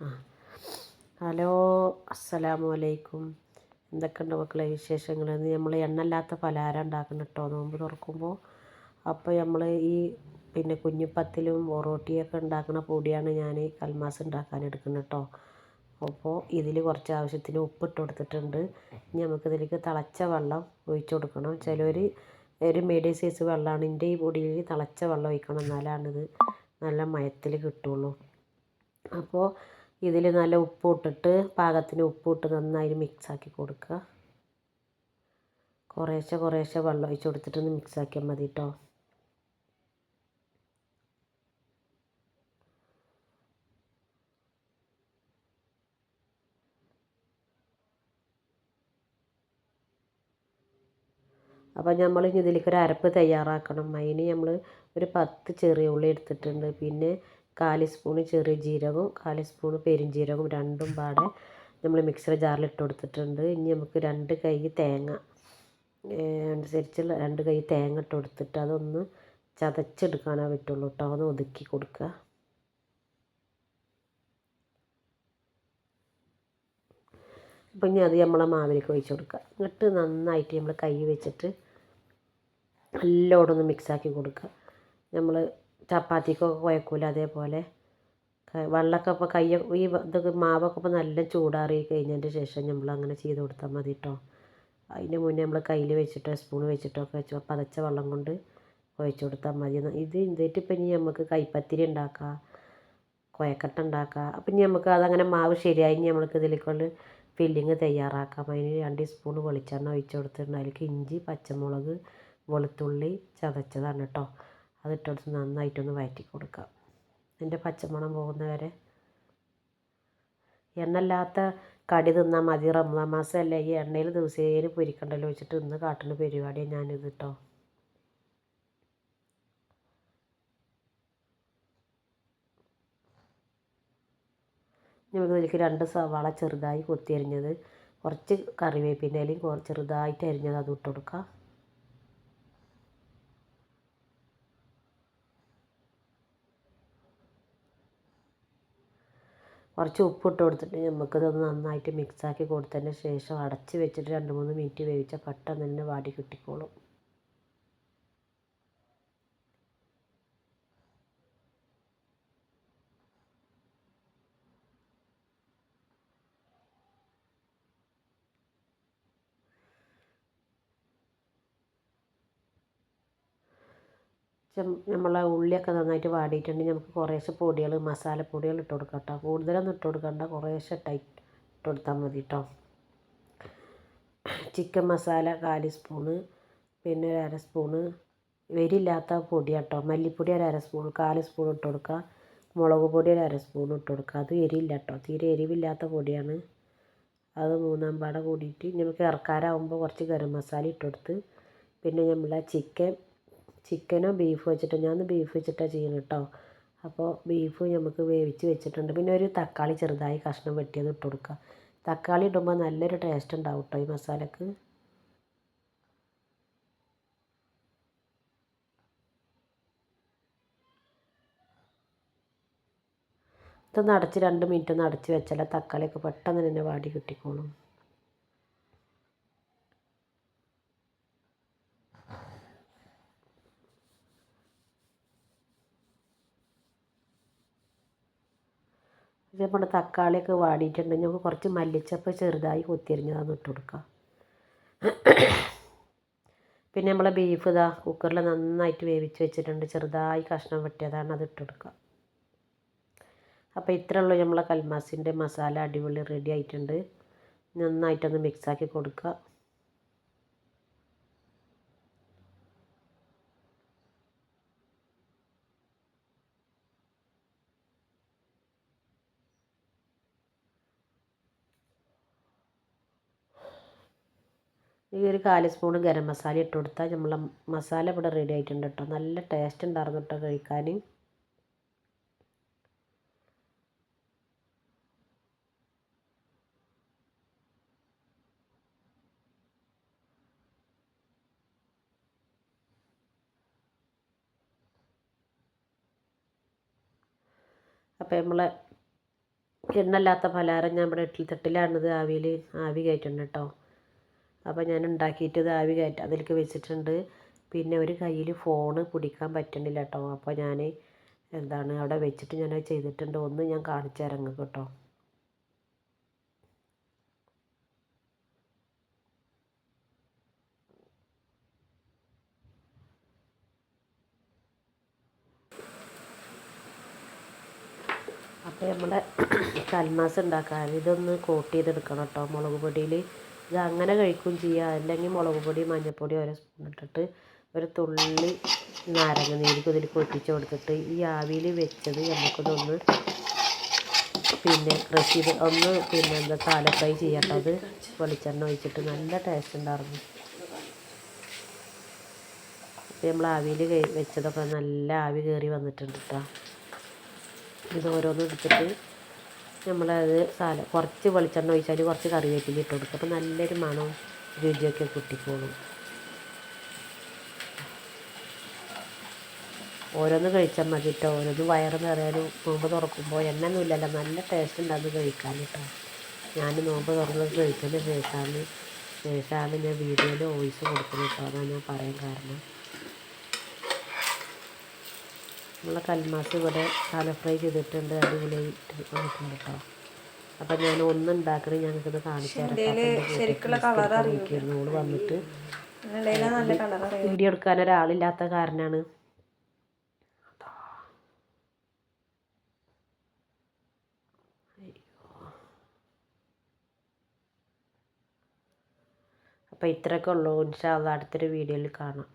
Hello അസ്സലാമു അലൈക്കും എന്തൊക്കെയുണ്ട് മക്കളെ വിശേഷങ്ങൾ ഇന്ന് നമ്മൾ എണ്ണല്ലാത്ത പലഹാരം ഉണ്ടാക്കണം കേട്ടോ നോമ്പ് തുറക്കുമ്പോൾ അപ്പോൾ നമ്മൾ ഈ പിന്നെ കുഞ്ഞിപ്പത്തിലും ഒറോട്ടിയൊക്കെ ഉണ്ടാക്കുന്ന പൊടിയാണ് ഞാൻ കൽമാസ് ഉണ്ടാക്കാൻ എടുക്കുന്നത് കേട്ടോ അപ്പോൾ ഇതിൽ കുറച്ച് ആവശ്യത്തിന് ഉപ്പിട്ട് കൊടുത്തിട്ടുണ്ട്. ഇനി നമുക്കിതിലേക്ക് തിളച്ച വെള്ളം ഒഴിച്ചു കൊടുക്കണം. ചിലർ ഒരു മീഡിയം സൈസ് വെള്ളമാണ് എന്റെ ഈ പൊടിയിൽ തിളച്ച വെള്ളം ഒഴിക്കണം. എന്നാലാണിത് നല്ല മയത്തിൽ കിട്ടുള്ളൂ. അപ്പോൾ ഇതിൽ നല്ല ഉപ്പ് ഇട്ടിട്ട് പാകത്തിന് ഉപ്പ് ഇട്ട് നന്നായി മിക്സാക്കി കൊടുക്കുക. കുറേശ്ശെ കുറേശ്ശെ വെള്ളം ഒഴിച്ച് കൊടുത്തിട്ടൊന്ന് മിക്സാക്കിയാൽ മതി കേട്ടോ അപ്പോൾ നമ്മൾ ഇനി ഇതിലേക്ക് ഒരു അരപ്പ് തയ്യാറാക്കണം. അതിന് നമ്മൾ ഒരു പത്ത് ചെറിയ ഉള്ളി എടുത്തിട്ടുണ്ട്. പിന്നെ കാൽ സ്പൂണ് ചെറിയ ജീരകവും കാൽ സ്പൂണ് പെരുംജീരകവും രണ്ടും പാടെ നമ്മൾ മിക്സർ ജാറിൽ ഇട്ട് കൊടുത്തിട്ടുണ്ട്. ഇനി നമുക്ക് രണ്ട് കൈ തേങ്ങ അനുസരിച്ചുള്ള രണ്ട് കൈ തേങ്ങ ഇട്ട് കൊടുത്തിട്ട് അതൊന്ന് ചതച്ചെടുക്കാനേ പറ്റുള്ളൂ കേട്ടോ ഒന്ന് ഒതുക്കി കൊടുക്കുക അപ്പം ഇനി അത് നമ്മളെ മാവിലേക്ക് ഒഴിച്ച് കൊടുക്കുക എന്നിട്ട് നന്നായിട്ട് നമ്മൾ കൈ വെച്ചിട്ട് നല്ലോണം ഒന്ന് മിക്സാക്കി കൊടുക്കുക നമ്മൾ ചപ്പാത്തിക്കൊക്കെ കുഴക്കൂല അതേപോലെ. വെള്ളമൊക്കെ ഇപ്പോൾ കയ്യ ഈ ഇതൊക്കെ മാവൊക്കെ ഇപ്പോൾ നല്ല ചൂടാറി കഴിഞ്ഞതിന്റെ ശേഷം നമ്മൾ അങ്ങനെ ചെയ്ത് കൊടുത്താൽ മതി കേട്ടോ അതിന് മുന്നേ നമ്മൾ കയ്യിൽ വെച്ചിട്ടോ സ്പൂൺ വെച്ചിട്ടൊക്കെ വെച്ച് പതച്ച വെള്ളം കൊണ്ട് ഒഴിച്ച് കൊടുത്താൽ മതി. ഇത് എന്നിട്ട് ഇപ്പം ഇനി നമുക്ക് കൈപ്പത്തിരി ഉണ്ടാക്കാം കുഴക്കട്ട ഉണ്ടാക്കാം അപ്പം ഇനി നമുക്ക് അതങ്ങനെ മാവ് ശരിയായി ഇനി നമുക്ക് ഇതിലേക്കുള്ള ഫില്ലിങ് തയ്യാറാക്കാം. അതിന് രണ്ട് സ്പൂൺ വെളിച്ചെണ്ണ ഒഴിച്ച് കൊടുത്തിട്ടുണ്ട്. അതിലേക്ക് ഇഞ്ചി പച്ചമുളക് വെളുത്തുള്ളി ചതച്ചതാണ് കേട്ടോ അതിട്ടെടുത്ത് നന്നായിട്ടൊന്ന് വഴറ്റി കൊടുക്കുക അതിന്റെ പച്ചമണം പോകുന്ന വരെ കടി തിന്നാൽ മതി. റംസാൻ മാസമല്ലേ ഈ എണ്ണയിൽ ദിവസേന പൊരിക്കണ്ടല്ലോ വെച്ചിട്ട് ഇന്ന് കാട്ടുന്ന പരിപാടിയാണ് ഞാനിത് കേട്ടോ നമുക്ക് രണ്ട് സവാള ചെറുതായി കൊത്തിയരിഞ്ഞത്. കുറച്ച് കറിവേപ്പിന്റെ ഇലയും ചെറുതായിട്ട് അരിഞ്ഞത് അത് ഇട്ട് കൊടുക്കുക കുറച്ച് ഉപ്പ് ഉപ്പിട്ട് കൊടുത്തിട്ട് നമുക്കിതൊന്ന് നന്നായിട്ട് മിക്സാക്കി കൊടുത്തതിന് ശേഷം അടച്ച് വെച്ചിട്ട് രണ്ട് മൂന്ന് മിനിറ്റ് വേവിച്ചാൽ പെട്ടെന്ന് തന്നെ വാടി കിട്ടിക്കോളും. നമ്മളെ ഉള്ളിയൊക്കെ നന്നായിട്ട് വാടിയിട്ടുണ്ടെങ്കിൽ നമുക്ക് കുറേശ്ശെ പൊടികൾ മസാലപ്പൊടികൾ ഇട്ട് കൊടുക്കാം കേട്ടോ കൂടുതലൊന്നും ഇട്ട് കൊടുക്കണ്ട കുറേശ്ശെ ടൈറ്റ് ഇട്ട് കൊടുത്താൽ മതി കേട്ടോ ചിക്കൻ മസാല കാൽ സ്പൂണ് പിന്നെ ഒരു അര സ്പൂണ്. എരിയില്ലാത്ത പൊടി കേട്ടോ മല്ലിപ്പൊടി ഒരു അര സ്പൂൺ കാൽ സ്പൂൺ ഇട്ട് കൊടുക്കുക മുളക് പൊടി ഒരു അര സ്പൂൺ ഇട്ട് കൊടുക്കുക അത് എരിയില്ല കേട്ടോ തീരെ എരിവില്ലാത്ത പൊടിയാണ്. അത് മൂന്നാം പാടെ കൂടിയിട്ട് നമുക്ക് ഇറക്കാരാകുമ്പോൾ കുറച്ച് ഗരം മസാല ഇട്ട് കൊടുത്ത് പിന്നെ നമ്മളെ ചിക്കൻ ചിക്കനോ ബീഫ് വെച്ചിട്ടോ? ഞാൻ ബീഫ് വെച്ചിട്ടാണ് ചെയ്യുന്നത് കേട്ടോ അപ്പോൾ ബീഫ് നമുക്ക് വേവിച്ച് വെച്ചിട്ടുണ്ട്. പിന്നെ ഒരു തക്കാളി ചെറുതായി കഷ്ണം വെട്ടിയത് ഇട്ട് കൊടുക്കുക തക്കാളി ഇടുമ്പോൾ നല്ലൊരു ടേസ്റ്റ് ഉണ്ടാവും കേട്ടോ ഈ മസാലക്ക്. ഇതൊന്ന് അടച്ച് രണ്ട് മിനിറ്റ് ഒന്ന് അടച്ച് വെച്ചാൽ തക്കാളിയൊക്കെ പെട്ടെന്ന് തന്നെ വാടി കിട്ടിക്കോളും. നമ്മുടെ തക്കാളിയൊക്കെ വാടിയിട്ടുണ്ടെങ്കിൽ നമുക്ക് കുറച്ച് മല്ലിച്ചപ്പ് ചെറുതായി കൊത്തിയരിഞ്ഞതാണ് ഇട്ട് കൊടുക്കുക പിന്നെ നമ്മളെ ബീഫ് ഇതാ കുക്കറിൽ നന്നായിട്ട് വേവിച്ച് വെച്ചിട്ടുണ്ട്. ചെറുതായി കഷ്ണം വെട്ടിയതാണ് അത് ഇട്ട് കൊടുക്കുക. അപ്പോൾ ഇത്രേ ഉള്ളൂ നമ്മളെ കൽമാസിന്റെ മസാല അടിപൊളി റെഡി ആയിട്ടുണ്ട്. നന്നായിട്ടൊന്ന് മിക്സാക്കി കൊടുക്കുക. ഈ ഒരു കാൽ സ്പൂൺ ഗരം മസാല ഇട്ട് കൊടുത്താൽ നമ്മളെ മസാല ഇവിടെ റെഡി ആയിട്ടുണ്ട് കേട്ടോ. നല്ല ടേസ്റ്റ് ഉണ്ടായിരുന്നു കേട്ടോ കഴിക്കാൻ. അപ്പോൾ നമ്മളെ എണ്ണല്ലാത്ത പലഹാരം ഞാൻ ഇവിടെ ഇഡ്ഡലി തട്ടിലാണിത്. ആവിയിൽ ആവി കയറ്റുന്നത് കേട്ടോ. അപ്പോൾ ഞാൻ ഉണ്ടാക്കിയിട്ട് ഇത് ആവി കയറ്റ അതിലേക്ക് വെച്ചിട്ടുണ്ട്. പിന്നെ ഒരു കയ്യിൽ ഫോണ് പിടിക്കാൻ പറ്റണില്ല കേട്ടോ. അപ്പോൾ ഞാൻ എന്താണ് അവിടെ വെച്ചിട്ട് ഞാൻ ചെയ്തിട്ടുണ്ട്. ഒന്ന് ഞാൻ കാണിച്ചു തരാം നിങ്ങൾക്ക് കേട്ടോ. അപ്പോൾ നമ്മുടെ കൽമാസ് ഉണ്ടാക്കാൻ ഇതൊന്ന് കോട്ട് ചെയ്തെടുക്കണം കേട്ടോ മുളക് പൊടിയിൽ. ഇത് അങ്ങനെ കഴിക്കും ചെയ്യുക അല്ലെങ്കിൽ മുളക് പൊടി മഞ്ഞൾപ്പൊടി ഓരോ സ്പൂൺ ഇട്ടിട്ട് ഒരു തുള്ളി നാരങ്ങ നീര് ഇതിൽ പൊട്ടിച്ച് കൊടുത്തിട്ട് ഈ ആവിയിൽ വെച്ചത് നമുക്കിതൊന്ന് പിന്നെ കൃഷി ഒന്ന് പിന്നെ എന്താ താലക്കായി അത് വെളിച്ചെണ്ണ ഒഴിച്ചിട്ട് നല്ല ടേസ്റ്റ് ഉണ്ടായിരുന്നു. ഇപ്പം നമ്മൾ ആവിയിൽ വെച്ചതൊക്കെ നല്ല ആവി കയറി വന്നിട്ടുണ്ട് കേട്ടോ ഇത് ഓരോന്നും എടുത്തിട്ട് നമ്മളത് സാല കുറച്ച് വെളിച്ചെണ്ണ ഒഴിച്ചാൽ കുറച്ച് കറിവേപ്പില ഇട്ട് കൊടുക്കും. അപ്പോൾ നല്ലൊരു മണവും രുചിയൊക്കെ കിട്ടിക്കോളും. ഓരോന്ന് കഴിച്ചാൽ മതി കേട്ടോ ഓരോന്ന് വയറ് നിറയാനും നോമ്പ് തുറക്കുമ്പോൾ എണ്ണൊന്നുമില്ലല്ലോ നല്ല ടേസ്റ്റ് ഉണ്ടാകുന്നു കഴിക്കാൻ കേട്ടോ ഞാൻ നോമ്പ് തുറന്നത് കഴിച്ചതിന് ശേഷമാണ് ശേഷമാണ് ഞാൻ വീഡിയോയിൽ വോയിസ് കൊടുക്കുന്നത് കേട്ടോ അതാണ് ഞാൻ പറയാൻ കാരണം. നമ്മളെ കൽമാസ് ഇവിടെ തല ഫ്രൈ ചെയ്തിട്ടുണ്ട് അടിപൊളിയായിട്ട് വന്നിട്ടുണ്ട് കേട്ടോ അപ്പം ഞാൻ ഒന്ന് ഉണ്ടാക്കണേ ഞങ്ങൾക്കിത് ഓൾ വന്നിട്ട് വീഡിയോ എടുക്കാൻ ഒരാളില്ലാത്ത കാരണമാണ് അപ്പോൾ ഇത്രയൊക്കെ ഉള്ളൂ. ഇൻഷാ അടുത്തൊരു വീഡിയോയിൽ കാണാം.